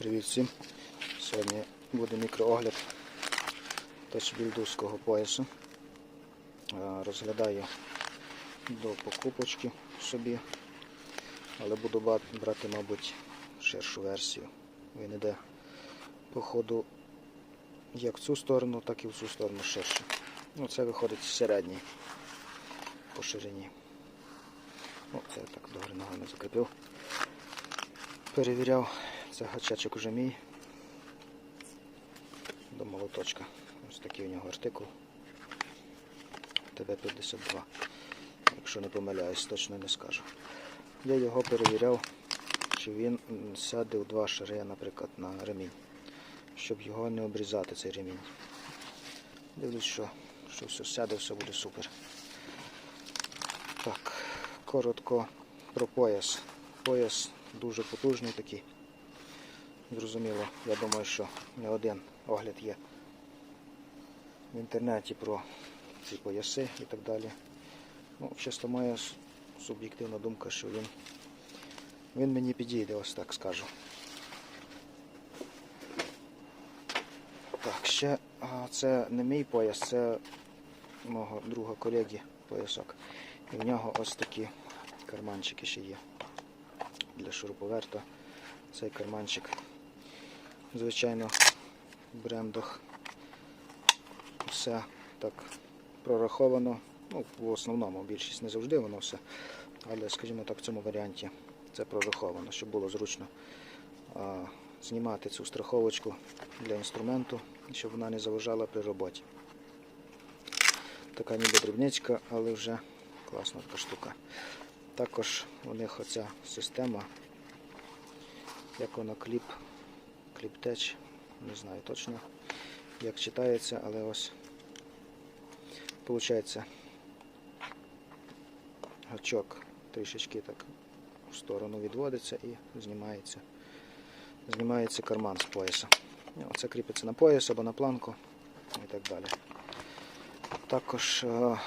Привіт всім! Сьогодні буде мікроогляд тачбілдовського поясу. Е, Розглядаю до покупочки собі, але буду брати, мабуть, ширшу версію. Він іде по ходу як в цю сторону, так і в цю сторону ширше. Ну, це виходить середній по ширині. Ну, це я так добре ногами закріпив. Перевіряв, це гачачок уже мій. До молоточка. Ось такий у нього артикул. ТБ-52. Якщо не помиляюсь, точно не скажу. Я його перевіряв, чи він сяде в два шари, наприклад, на ремінь. Щоб його не обрізати, цей ремінь. Дивлюсь, що, що все сяде, все буде супер. Так, коротко про пояс. Пояс дуже потужний такий. Зрозуміло, я думаю, що не один огляд є в інтернеті про ці пояси і так далі. Ну, чисто моя суб'єктивна думка, що він, він мені підійде, ось так скажу. Так, ще це не мій пояс, це мого друга колеги поясок. І в нього ось такі карманчики ще є для шуруповерта. Цей карманчик, звичайно, в брендах все так прораховано. Ну, в основному більшість не завжди воно все. Але, скажімо так, в цьому варіанті це прораховано, щоб було зручно а, знімати цю страховочку для інструменту, щоб вона не заважала при роботі. Така ніби дрібничка, але вже класна така штука. Також у них оця система, як вона кліп, кліптеч, не знаю точно, як читається, але ось виходить гачок трішечки так в сторону відводиться і знімається. Знімається карман з пояса. Оце кріпиться на пояс або на планку і так далі. Також е,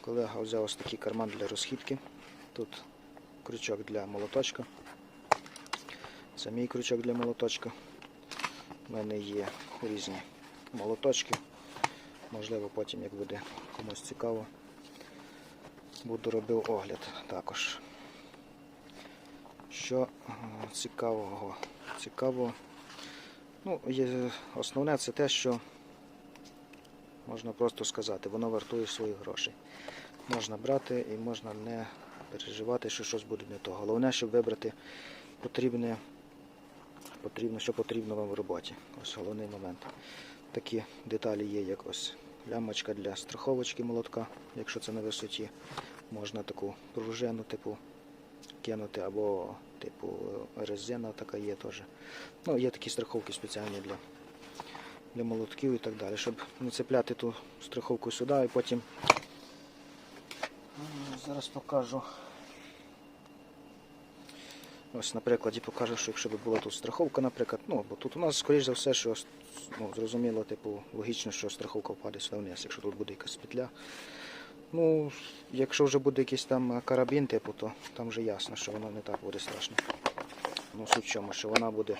колега взяв ось такий карман для розхідки. Тут крючок для молоточка. Це мій крючок для молоточка. У мене є різні молоточки. Можливо, потім, як буде комусь цікаво, буду робив огляд також. Що е, цікавого? Цікаво. Ну, є, основне це те, що можна просто сказати, воно вартує своїх грошей. Можна брати і можна не переживати, що щось буде не то. Головне, щоб вибрати потрібне, потрібно, що потрібно вам в роботі. Ось головний момент. Такі деталі є, як ось лямочка для страховочки молотка, якщо це на висоті. Можна таку пружину типу кинути, або типу резина така є теж. Ну, є такі страховки спеціальні для, для молотків і так далі, щоб не цепляти ту страховку сюди і потім. Зараз покажу. Ось на прикладі покажу, що якщо б була тут страховка, наприклад, ну, бо тут у нас, скоріш за все, що ну, зрозуміло, типу, логічно, що страховка впаде сюди вниз, якщо тут буде якась петля. Ну, якщо вже буде якийсь там карабін, типу, то там вже ясно, що воно не так буде страшно. Ну, суть в чому, що вона буде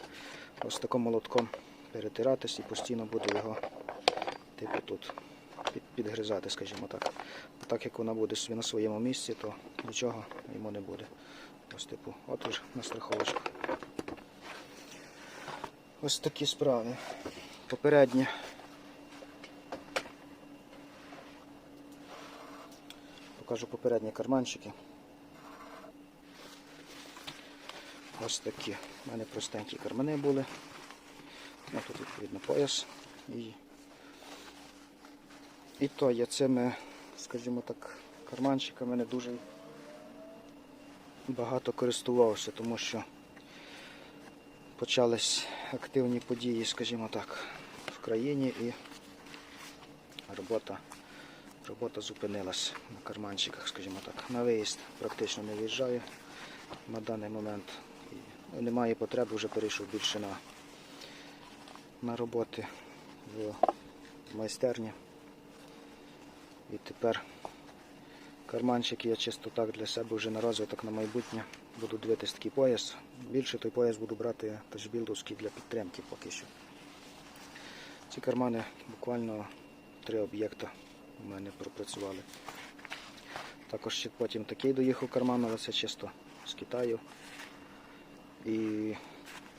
ось таким молотком перетиратись і постійно буде його, типу, тут під, підгризати, скажімо так. Так як вона буде на своєму місці, то нічого йому не буде. Ось типу, отвір на страховочку. Ось такі справи. Попередні. Покажу попередні карманчики. Ось такі. У мене простенькі кармани були. Ну, тут відповідно пояс. І, і то я цими, скажімо так, карманчиками не дуже багато користувався, тому що почались активні події, скажімо так, в країні і робота, робота зупинилась на карманчиках, скажімо так. На виїзд практично не виїжджаю на даний момент. Ну, немає потреби, вже перейшов більше на, на роботи в майстерні. І тепер карманчики я чисто так для себе вже на розвиток на майбутнє буду дивитись такий пояс. Більше той пояс буду брати тачбілдовський для підтримки поки що. Ці кармани буквально три об'єкта у мене пропрацювали. Також ще потім такий доїхав карман, але це чисто з Китаю. І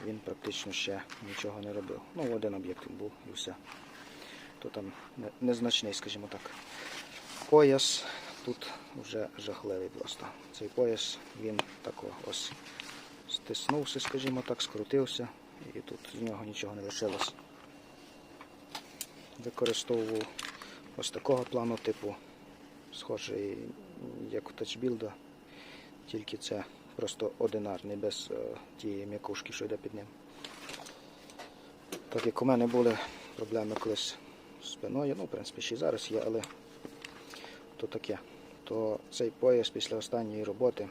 він практично ще нічого не робив. Ну, один об'єкт був і все. То там незначний, скажімо так. Пояс тут вже жахливий просто. Цей пояс він тако ось стиснувся, скажімо так, скрутився, і тут з нього нічого не лишилось. Використовував ось такого плану типу, схожий як у тачбілда, тільки це просто одинарний, без е, тієї м'якушки, що йде під ним. Так як у мене були проблеми колись з спиною, ну, в принципі, ще й зараз є, але то таке. То цей пояс після останньої роботи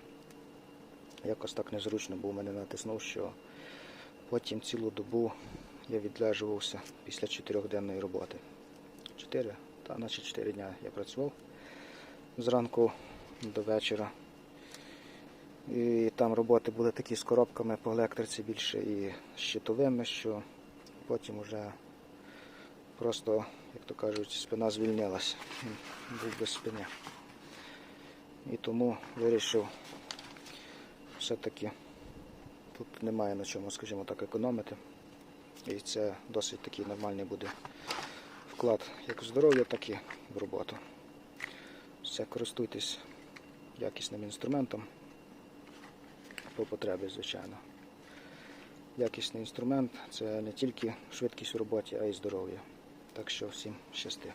якось так незручно був мене натиснув, що потім цілу добу я відлежувався після чотирьохденної роботи. Чотири, та наче чотири дня я працював зранку до вечора. І там роботи були такі з коробками по електриці більше і щитовими, що потім вже просто, як то кажуть, спина звільнилась. Був без спини. І тому вирішив все-таки тут немає на чому, скажімо так, економити. І це досить такий нормальний буде вклад як в здоров'я, так і в роботу. Все, користуйтесь якісним інструментом по потребі, звичайно. Якісний інструмент це не тільки швидкість в роботі, а й здоров'я. Так що всім щасти.